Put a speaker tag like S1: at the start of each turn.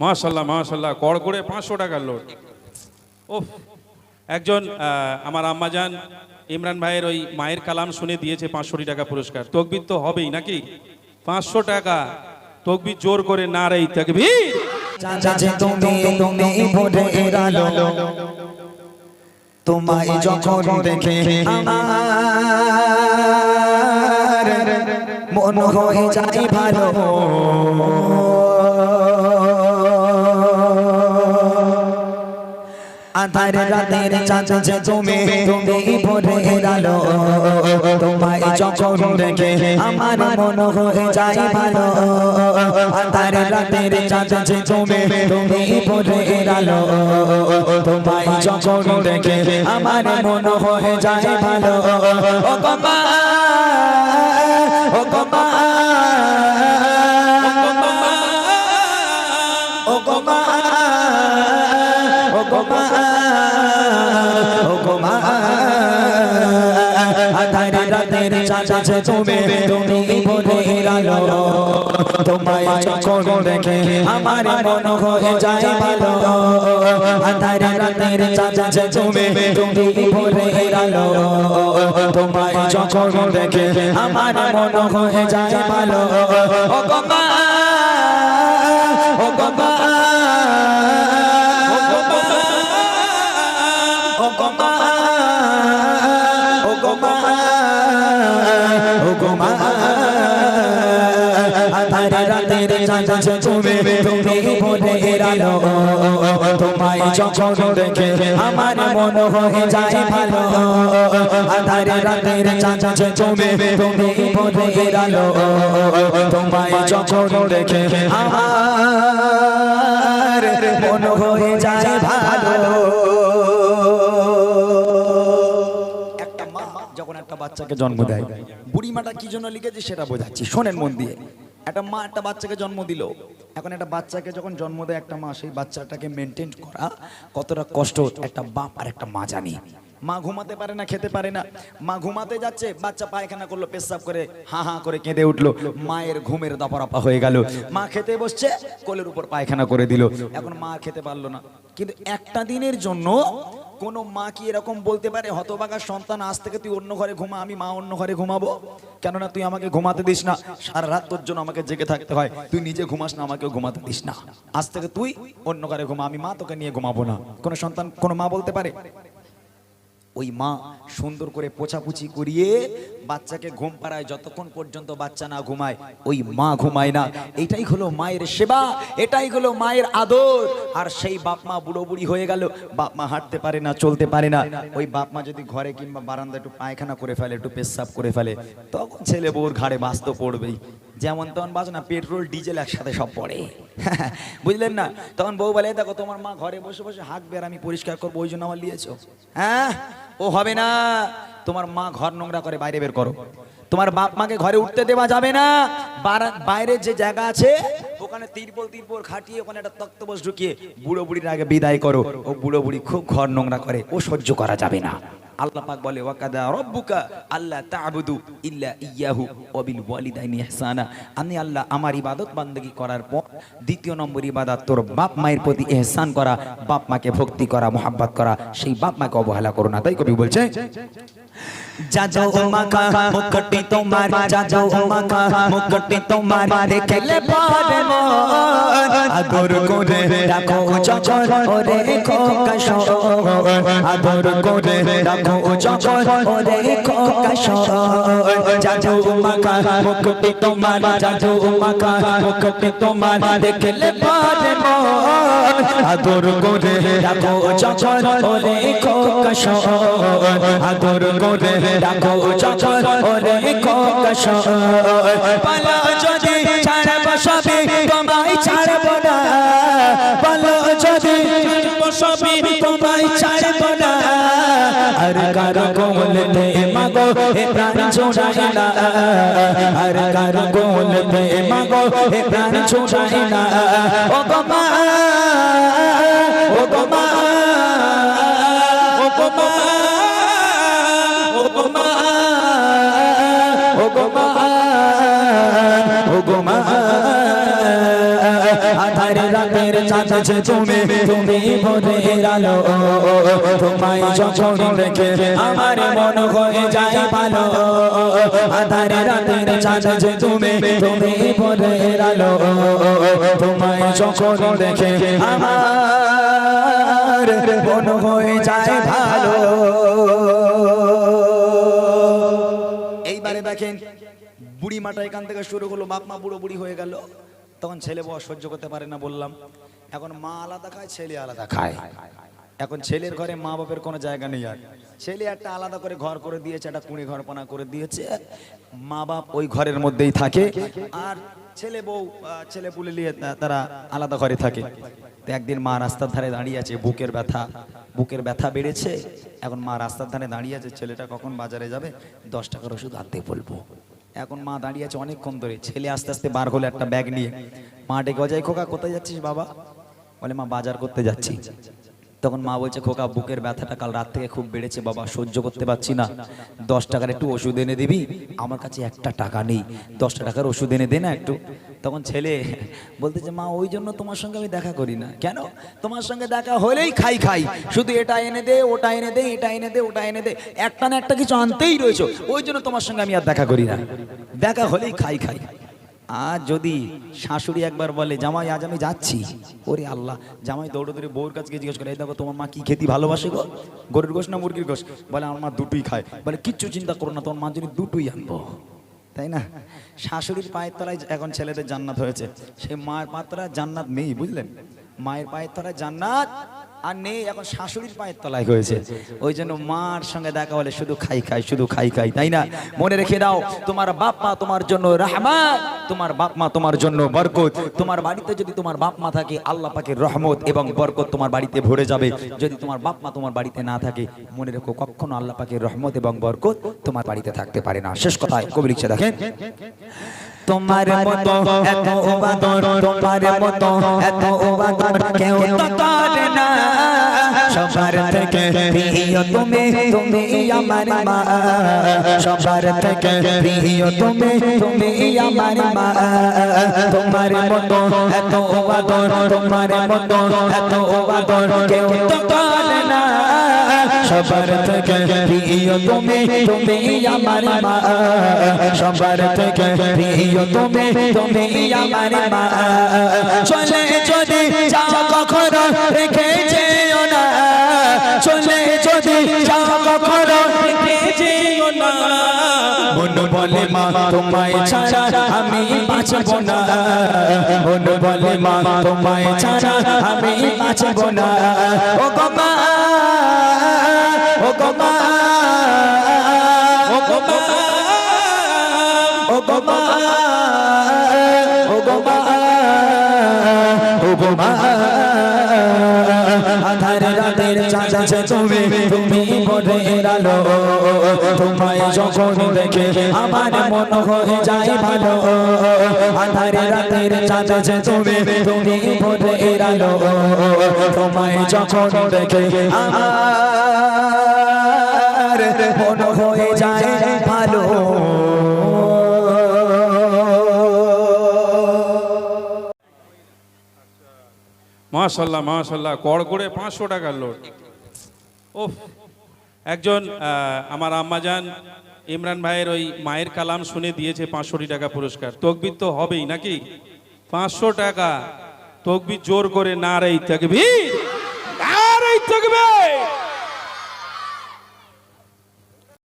S1: মাশাল্লাহ মাশাল্লাহ কড় করে পাঁচশো টাকার লোড। ও একজন আমার আম্মাজান ইমরান ভাইয়ের ওই মায়ের কালাম শুনে দিয়েছে পাঁচশো টাকা পুরস্কার। তকবির তো হবেই নাকি? পাঁচশো টাকা, তকবির জোর করে না রে
S2: তুমি তোমায় যখন দেখে মন হয়ে যায় ভালো। আধার রাতের চাচা তুমি তুমি ভোরে এরালো তোমায় যখন দেখে আমার মন হয়ে যায় ভালো। আধার রাতের চাচা তুমি তুমি ভোরে এরালো তোমায় যখন দেখে আমার মন হয়ে যায় ভালো। ও বাবা রাতের চাচা তুমি তুমি বলে রালো তোমায় যখন দেখে আমার মন হয়ে যায় ভালো। আধারে রাতের চাচা তুমি তুমি বলে রালো তোমায় যখন দেখে আমার মন হয়ে যায় ভালো। ও গোমা ও ও রাতের চাচা তুমি তুমি বলে এরালো তোমায় যখন দেখে আমার মন হয়ে যায় ভালো আধারে রাতের চাচা তুমি তুমি বলে এরালো তোমায় যখন দেখে আমার মন হয়ে যায় ভালো একটা মা যখন একটা বাচ্চাকে জন্ম দেয় বুড়ি মাটা কি জন্য লিখেছে সেটা বোঝাচ্ছি। শোনেন মন দিয়ে। একটা মা একটা বাচ্চাকে জন্ম দিল। এখন একটা বাচ্চাকে যখন জন্ম দেয় একটা মা, সেই বাচ্চাটাকে মেনটেন করা কতটা কষ্ট, একটা বাপ আর একটা মা জানি। মা ঘুমাতে পারে না, খেতে পারে না। মা ঘুমাতে যাচ্ছে, বাচ্চা পায়খানা করল, পেশাব করে হা হা করে কেঁদে উঠল। মায়ের ঘুমের দপরাপা হয়ে গেল। মা খেতে বসছে, কোলের উপর পায়খানা করে দিল। এখন মা খেতে পারল না। কিন্তু একটা দিনের জন্য কোনো মা কি এরকম বলতে পারে হতবাগার সন্তান, আজ থেকে তুই অন্য ঘরে ঘুমা, আমি মা অন্য ঘরে ঘুমাবো কেননা তুই আমাকে ঘুমাতে দিস না। সারা রাত তোর জন্য আমাকে জেগে থাকতে হয়। তুই নিজে ঘুমাস না আমাকে ঘুমাতে দিস না। আজ থেকে তুই অন্য ঘরে ঘুমা, আমি মা তোকে নিয়ে ঘুমাবো না। কোনো সন্তান কোনো মা বলতে পারে? ওই মা সুন্দর করে পোছাপুছি করিয়ে বাচ্চাকে ঘুম পাড়ায় যতক্ষণ পর্যন্ত বাচ্চা না ঘুমায়, ওই মা ঘুমায় না। এটাই হলো মায়ের সেবা, এটাই হলো মায়ের আদর। আর সেই বাপ মা বুড়ো বুড়ি হয়ে গেল, বাপ মা হাঁটতে পারে না, চলতে পারে না। ওই বাপ মা যদি ঘরে কিংবা বারান্দা একটু পায়খানা করে ফেলে, একটু পেশাব করে ফেলে, তখন ছেলে বউর ঘাড়ে বাস তো পড়বেই। যেমন তখন বাজ না পেট্রোল, ডিজেল একসাথে সব পড়ে। বুঝলেন না? তখন বউ বলে দেখো, তোমার মা ঘরে বসে বসে হাঁকবে আর আমি পরিষ্কার করব, ওই জন্য আমার লিয়েছো। হ্যাঁ? ও হবে না। তোমার মা ঘর নোংরা করে বাইরে বের করো। তোমার বাপ মাকে ঘরে উঠতে দেওয়া যাবে না। বারা- বাইরে যে জায়গা আছে, ওখানে তিরপল তিরপল খাটিয়ে ওখানে একটা তক্তবস ঢুকিয়ে বুড়ো বুড়ির আগে বিদায় করো। ও বুড়ো বুড়ি খুব ঘর নোংরা করে। ও সহ্য করা যাবে না। আল্লাহ পাক বলে, ওয়াকাদা রব্বুকা আল্লাহ তা'বুদু ইল্লা ইয়াহু ওয়া বিল ওয়ালিদাইনি ইহসানা। আমি আল্লাহ আমার ইবাদত বান্দেগী করার পর দ্বিতীয় নম্বর ইবাদত, তোর বাপ মায়ের প্রতি ইহসান করা, বাপ মাকে ভক্তি করা, মোহাব্বত করা, সেই বাপ মাকে অবহেলা করো না। তাই কবি বলছে তোমার তোমার আদর করে রাখো যখন ওরে খোকাশ আদর করে রাখো যখন ওরে খোকাশ যাও মাকা মুকুটি তোমার যাও মাকা মুকুটি তোমার দেখলে পারে মন। আদর করে রাখো যখন ওরে খোকাশ আদর করে রাখো যখন ওরে খোকাশ পালা যদি ছাড়ব সবে আর কার কোলতে মাগো হে প্রাণ ছোড়াই না আর কার কোলতে মাগো হে প্রাণ ছোড়াই না ও গো মা ও গো মা ও গো মা ও গো মা ও গো মা ও গো মা রাতের চাঁদ তুমি তুমি ভোরের আলো, তোমায় যখন দেখে আমার মন হয়ে যায় ভালো। আধার রাতের চাঁদ তুমি তুমি ভোরের আলো, তোমায় যখন দেখে আমার মন হয়ে যায় ভালো। এইবারে দেখেন, বুড়ি মাটা এখান থেকে শুরু হলো, বাপ মা বুড়ো বুড়ি হয়ে গেল। তখন ছেলে বউ সহ্য করতে পারে না বললাম। এখন মা আলাদা খায় ছেলে আলাদা খায়। এখন ছেলের ঘরে মা বাপের কোনো জায়গা নেই আর। ছেলে একটা আলাদা করে ঘর করে দিয়েছে একটা কুড়ি ঘরপনা করে দিয়েছে। মা বাপ ওই ঘরের মধ্যেই থাকে। আর ছেলে বউ ছেলে পুলে নিয়ে তারা আলাদা ঘরে থাকে। তো একদিন মা রাস্তার ধারে দাঁড়িয়ে আছে বুকের ব্যথা বুকের ব্যথা বেড়েছে। এখন মা রাস্তার ধারে দাঁড়িয়ে আছে ছেলেটা কখন বাজারে যাবে? দশ টাকার ওষুধ আনতে বলব। এখন মা দাঁড়িয়ে আছে অনেকক্ষণ ধরে। ছেলে আস্তে আস্তে বার হলো একটা ব্যাগ নিয়ে। মা ডেকে অজয় খোকা, কোথায় যাচ্ছিস বাবা? বলে, মা বাজার করতে যাচ্ছি। তখন মা বলছে, খোকা, বুকের ব্যথাটা কাল রাত থেকে খুব বেড়েছে বাবা, সহ্য করতে পারছি না। দশ টাকার একটু ওষুধ এনে দিবি? আমার কাছে একটা টাকা নেই। দশটা টাকার ওষুধ এনে দে না একটু। তখন ছেলে বলতেছে, মা, ওই জন্য তোমার সঙ্গে আমি দেখা করি না। কেন? তোমার সঙ্গে দেখা হলেই খাই খাই। শুধু এটা এনে দে, ওটা এনে দে, এটা এনে দে, ওটা এনে দে। একটা না একটা কিছু আনতেই রয়েছে। ওই জন্য তোমার সঙ্গে আমি আর দেখা করি না। দেখা হলেই খাই খাই। আর যদি শাশুড়ি একবার বলে, জামাই, আজ আমি যাচ্ছি। ওরে আল্লাহ, জামাই দৌড়ে দৌড়ে বউর কাছে জিজ্ঞেস করে, এই দেখো, তোমার মা কি খেতে ভালোবাসে গো? গরুর গোশ না মুরগির গোশ? বলে, আমার মা দুটোই খায়। বলে, কিচ্ছু চিন্তা করো না, তোমার মা যদি দুটোই আনব। তাই না? শাশুড়ির পায়ের তলায় এখন ছেলেদের জান্নাত হয়েছে। সেই মায়ের পায়ের জান্নাত নেই, বুঝলেন? মায়ের পায়ের তলায় জান্নাত আর নেই, এখন শাশুড়ির পায়ের তলায় হয়েছে। ওই জন্য মার সঙ্গে দেখা হলে শুধু খাই খাই, শুধু খাই খাই, তাই না? মনে রেখে দাও, তোমার বাপ মা তোমার জন্য রহমান তোমার বাপ মা তোমার জন্য বরকত। তোমার বাড়িতে যদি তোমার বাপ মা থাকে, আল্লাহ পাকের রহমত এবং বরকত তোমার বাড়িতে ভরে যাবে। যদি তোমার বাপ মা তোমার বাড়িতে না থাকে, মনে রেখো কখনো আল্লাহ পাকের রহমত এবং বরকত তোমার বাড়িতে থাকতে পারে না। শেষ কথায় কবি লিখছে দেখেন তোমার মতো, এত উবাদর তোমার মতো, এত উবাদর কেউ তো করে না। সবার থেকে প্রিয় তুমি তুমি আমার মা। সবার থেকে প্রিয় তুমি তুমি আমার মা। তোমার মতো, এত উবাদর তোমার মতো, এত উবাদর কেউ তো করে না। সবার থেকে প্রিয় তুমি তুমি আমার মা। সবার থেকে প্রিয় তুমি তুমি আমার মা। চলে যদি যাও কখনো রেখে যেও না। চলে যদি যাও কখনো রেখে যেও না। মন বলে মা, তোমায় ছাড়া আমি বাঁচব না। মন বলে মা, তোমায় ছাড়া আমি বাঁচব না। ও গো মা ও গো মা ও গো মা ও গো মা ও গো মা ও গো মা আধার রাতের চাঁদা তুমি তুমি ভোরের আলো তোমায় যখন দেখে আমার মন হয়ে যায় ভালো আধার রাতের চাঁদা তুমি তুমি ভোরের আলো তোমায় যখন দেখে আমার মন হয়ে যায় ভালো।
S1: মাশাল্লাহ মাশাল্লাহ কড় করে পাঁচশো টাকার লোড। ওফ একজন আমার আম্মাজান ইমরান ভাইয়ের ওই মায়ের কালাম শুনে দিয়েছে পাঁচশোটি টাকা পুরস্কার। তকবির তো হবেই নাকি? পাঁচশো টাকা। তকবির জোর করে না রে তকবির। না রে তকবির।